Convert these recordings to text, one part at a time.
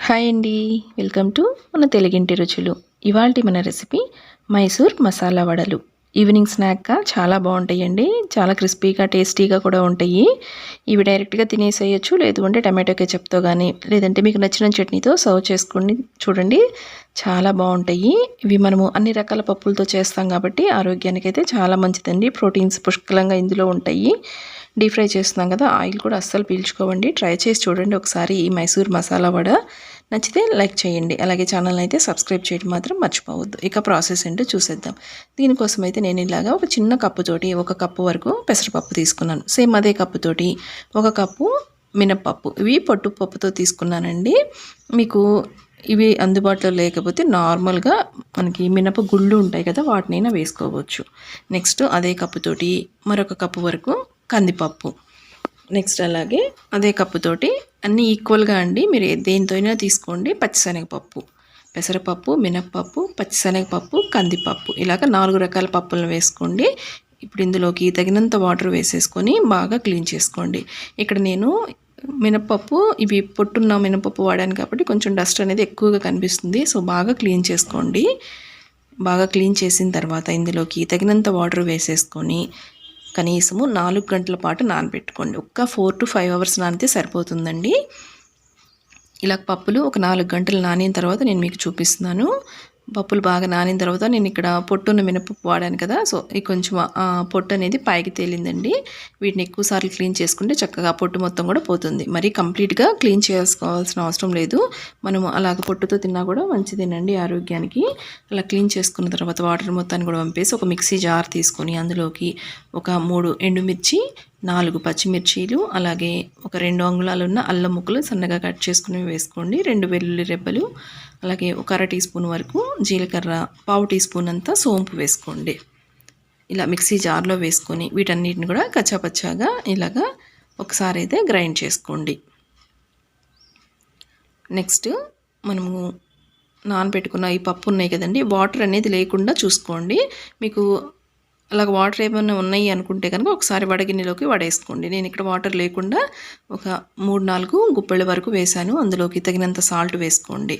Hi అండి. Welcome to మన తెలుగింటి రుచులు. ఇవాళ మన రెసిపీ మైసూర్ మసాలా వడలు. ఈవినింగ్ స్నాక్గా చాలా బాగుంటాయండి. చాలా క్రిస్పీగా టేస్టీగా కూడా ఉంటాయి. ఇవి డైరెక్ట్గా తినేసేయచ్చు. లేదు అంటే టమాటో కెచప్తో కానీ లేదంటే మీకు నచ్చిన చట్నీతో సర్వ్ చేసుకుని చూడండి. చాలా బాగుంటాయి. ఇవి మనము అన్ని రకాల పప్పులతో చేస్తాం కాబట్టి ఆరోగ్యానికి అయితే చాలా మంచిదండి. ప్రోటీన్స్ పుష్కలంగా ఇందులో ఉంటాయి. డీప్ ఫ్రై చేస్తున్నాం కదా ఆయిల్ కూడా అస్సలు పీల్చుకోవండి. ట్రై చేసి చూడండి ఒకసారి ఈ మైసూర్ మసాలా వడ. నచ్చితే లైక్ చేయండి. అలాగే ఛానల్ అయితే సబ్స్క్రైబ్ చేయడం మాత్రం మర్చిపోవద్దు. ఇక ప్రాసెస్ ఏంటో చూసేద్దాం. దీనికోసం అయితే నేను ఇలాగా ఒక చిన్న కప్పుతోటి ఒక కప్పు వరకు పెసరపప్పు తీసుకున్నాను. సేమ్ అదే కప్పుతోటి ఒక కప్పు మినప్పప్పు. ఇవి పొట్టు పప్పుతో తీసుకున్నానండి. మీకు ఇవి అందుబాటులో లేకపోతే నార్మల్గా మనకి మినప గుళ్ళు ఉంటాయి కదా వాటినైనా వేసుకోవచ్చు. నెక్స్ట్ అదే కప్పుతోటి మరొక కప్పు వరకు కందిపప్పు. నెక్స్ట్ అలాగే అదే కప్పుతోటి అన్నీ ఈక్వల్గా అండి. మీరు దేనితో అయినా తీసుకోండి. పచ్చిశనగపప్పు పెసరపప్పు మినప్పప్పు పచ్చిశనగపప్పు కందిపప్పు. ఇలాగ నాలుగు రకాల పప్పులను వేసుకోండి. ఇప్పుడు ఇందులోకి తగినంత వాటర్ వేసేసుకొని బాగా క్లీన్ చేసుకోండి. ఇక్కడ నేను మినపప్పు ఇవి పొట్టున్న మినపప్పు వాడాను కాబట్టి కొంచెం డస్ట్ అనేది ఎక్కువగా కనిపిస్తుంది. సో బాగా క్లీన్ చేసుకోండి. బాగా క్లీన్ చేసిన తర్వాత ఇందులోకి తగినంత వాటర్ వేసేసుకొని కనీసము నాలుగు గంటల పాటు నానబెట్టుకోండి. ఒక్క ఫోర్ టు ఫైవ్ అవర్స్ నానితే సరిపోతుందండి. ఇలా పప్పులు ఒక నాలుగు గంటలు నానిన తర్వాత నేను మీకు చూపిస్తున్నాను. పప్పులు బాగా నానిన తర్వాత నేను ఇక్కడ పొట్టున్న మినపప్పు వాడాను కదా సో ఈ కొంచెం పొట్టు అనేది పైకి తేలిందండి. వీటిని ఎక్కువసార్లు క్లీన్ చేసుకుంటే చక్కగా పొట్టు మొత్తం కూడా పోతుంది. మరి కంప్లీట్గా క్లీన్ చేసుకోవాల్సిన అవసరం లేదు. మనం అలాగ పొట్టుతో తిన్నా కూడా మంచిదేనండి ఆరోగ్యానికి. అలా క్లీన్ చేసుకున్న తర్వాత వాటర్ మొత్తాన్ని కూడా పంపేసి ఒక మిక్సీ జార్ తీసుకొని అందులోకి ఒక మూడు ఎండుమిర్చి నాలుగు పచ్చిమిర్చీలు అలాగే ఒక రెండు అంగుళాలు ఉన్న అల్లం ముక్కలు సన్నగా కట్ చేసుకుని వేసుకోండి. రెండు వెల్లుల్లి రెబ్బలు అలాగే ఒక అర టీ స్పూన్ వరకు జీలకర్ర పావు టీ స్పూన్ అంతా సోంపు వేసుకోండి. ఇలా మిక్సీ జార్లో వేసుకొని వీటన్నిటిని కూడా కచ్చాపచ్చాగా ఇలాగా ఒకసారి అయితే గ్రైండ్ చేసుకోండి. నెక్స్ట్ మనము నానబెట్టుకున్న ఈ పప్పు ఉన్నాయి కదండి వాటర్ అనేది లేకుండా చూసుకోండి. మీకు అలాగ వాటర్ ఏమైనా ఉన్నాయి అనుకుంటే కనుక ఒకసారి వడగిన్నెలోకి వడేసుకోండి. నేను ఇక్కడ వాటర్ లేకుండా ఒక మూడు నాలుగు గుప్పెళ్ళ వరకు వేశాను. అందులోకి తగినంత సాల్ట్ వేసుకోండి.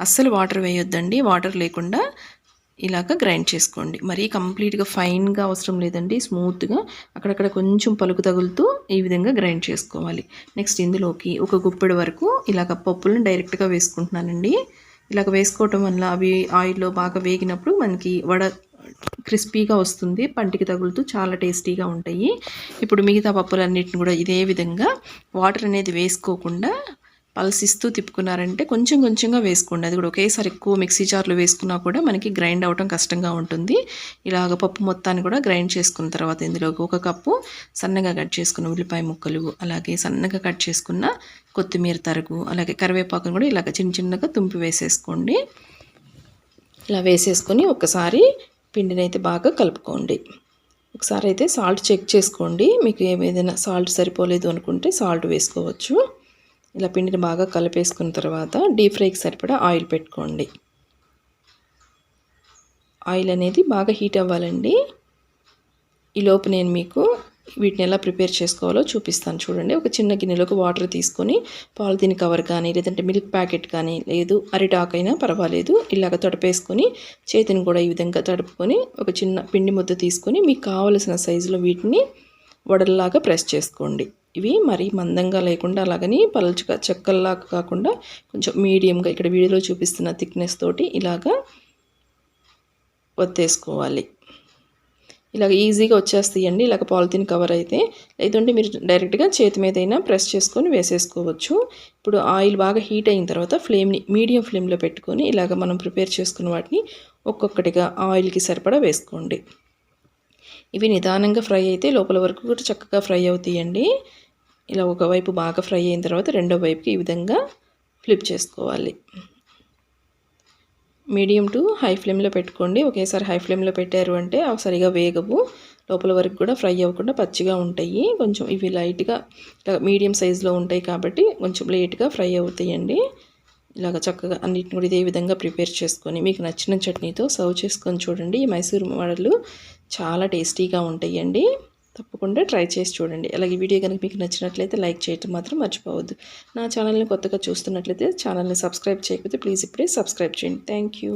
అస్సలు వాటర్ వేయొద్దండి. వాటర్ లేకుండా ఇలాగ గ్రైండ్ చేసుకోండి. మరీ కంప్లీట్గా ఫైన్గా అవసరం లేదండి. స్మూత్గా అక్కడక్కడ కొంచెం పలుకు తగులుతూ ఈ విధంగా గ్రైండ్ చేసుకోవాలి. నెక్స్ట్ ఇందులోకి ఒక గుప్పెడు వరకు ఇలాగ పప్పులను డైరెక్ట్గా వేసుకుంటున్నానండి. ఇలాగ వేసుకోవటం వల్ల అవి ఆయిల్లో బాగా వేగినప్పుడు మనకి వడ క్రిస్పీగా వస్తుంది పంటికి తగులుతూ చాలా టేస్టీగా ఉంటాయి. ఇప్పుడు మిగతా పప్పులన్నిటిని కూడా ఇదే విధంగా వాటర్ అనేది వేసుకోకుండా పల్సిస్తూ తిప్పుకున్నారంటే కొంచెం కొంచెంగా వేసుకోండి. అది కూడా ఒకేసారి ఎక్కువ మిక్సీ జార్లు వేసుకున్నా కూడా మనకి గ్రైండ్ అవటం కష్టంగా ఉంటుంది. ఇలాగ పప్పు మొత్తాన్ని కూడా గ్రైండ్ చేసుకున్న తర్వాత ఇందులోకి ఒక కప్పు సన్నగా కట్ చేసుకున్న ఉల్లిపాయ ముక్కలు అలాగే సన్నగా కట్ చేసుకున్న కొత్తిమీర తరుగు అలాగే కరివేపాకును కూడా ఇలాగ చిన్న చిన్నగా తుంపి వేసేసుకోండి. ఇలా వేసేసుకొని ఒకసారి పిండిని అయితే బాగా కలుపుకోండి. ఒకసారి అయితే సాల్ట్ చెక్ చేసుకోండి. మీకు ఏదైనా సాల్ట్ సరిపోలేదు అనుకుంటే సాల్ట్ వేసుకోవచ్చు. ఇలా పిండిని బాగా కలిపేసుకున్న తర్వాత డీప్ ఫ్రైకి సరిపడా ఆయిల్ పెట్టుకోండి. ఆయిల్ అనేది బాగా హీట్ అవ్వాలండి. ఈలోపు నేను మీకు వీటిని ఎలా ప్రిపేర్ చేసుకోవాలో చూపిస్తాను. చూడండి ఒక చిన్న గిన్నెలోకి వాటర్ తీసుకొని పాలిథిన్ కవర్ కానీ లేదంటే మిల్క్ ప్యాకెట్ కానీ లేదు అరిటాక్ అయినా పర్వాలేదు. ఇలాగ తడిపేసుకొని చేతిని కూడా ఈ విధంగా తడుపుకొని ఒక చిన్న పిండి ముద్ద తీసుకొని మీకు కావలసిన సైజులో వీటిని వడల్లాగా ప్రెస్ చేసుకోండి. ఇవి మరీ మందంగా లేకుండా అలాగని పలుచగా చెక్కల్లాగా కాకుండా కొంచెం మీడియంగా ఇక్కడ వీడియోలో చూపిస్తున్న థిక్నెస్ తోటి ఇలాగా ఒత్తేసుకోవాలి. ఇలాగ ఈజీగా వచ్చేస్తాయండి. ఇలాగ పాలిథిన్ కవర్ అయితే. లేదంటే మీరు డైరెక్ట్గా చేతి మీద అయినా ప్రెస్ చేసుకొని వేసేసుకోవచ్చు. ఇప్పుడు ఆయిల్ బాగా హీట్ అయిన తర్వాత ఫ్లేమ్ని మీడియం ఫ్లేమ్లో పెట్టుకొని ఇలాగ మనం ప్రిపేర్ చేసుకున్న వాటిని ఒక్కొక్కటిగా ఆయిల్కి సరిపడా వేసుకోండి. ఇవి నిదానంగా ఫ్రై అయితే లోపల వరకు కూడా చక్కగా ఫ్రై అవుతాయండి. ఇలా ఒకవైపు బాగా ఫ్రై అయిన తర్వాత రెండో వైపుకి ఈ విధంగా ఫ్లిప్ చేసుకోవాలి. మీడియం టు హై ఫ్లేమ్లో పెట్టుకోండి. ఒకేసారి హై ఫ్లేమ్లో పెట్టారు అంటే అవి సరిగా వేగవు. లోపల వరకు కూడా ఫ్రై అవ్వకుండా పచ్చిగా ఉంటాయి. కొంచెం ఇవి లైట్గా మీడియం సైజులో ఉంటాయి కాబట్టి కొంచెం లేట్గా ఫ్రై అవుతాయండి. ఇలాగ చక్కగా అన్నిటిని కూడా ఇదే విధంగా ప్రిపేర్ చేసుకొని మీకు నచ్చిన చట్నీతో సర్వ్ చేసుకొని చూడండి. ఈ మైసూర్ వడలు చాలా టేస్టీగా ఉంటాయండి. తప్పకుండా ట్రై చేసి చూడండి. అలాగే వీడియో కనుక మీకు నచ్చినట్లయితే లైక్ చేయటం మాత్రం మర్చిపోవద్దు. నా ఛానల్ని కొత్తగా చూస్తున్నట్లయితే ఛానల్ని సబ్స్క్రైబ్ చేయకపోతే ప్లీజ్ ఇప్పుడే సబ్స్క్రైబ్ చేయండి. Thank you.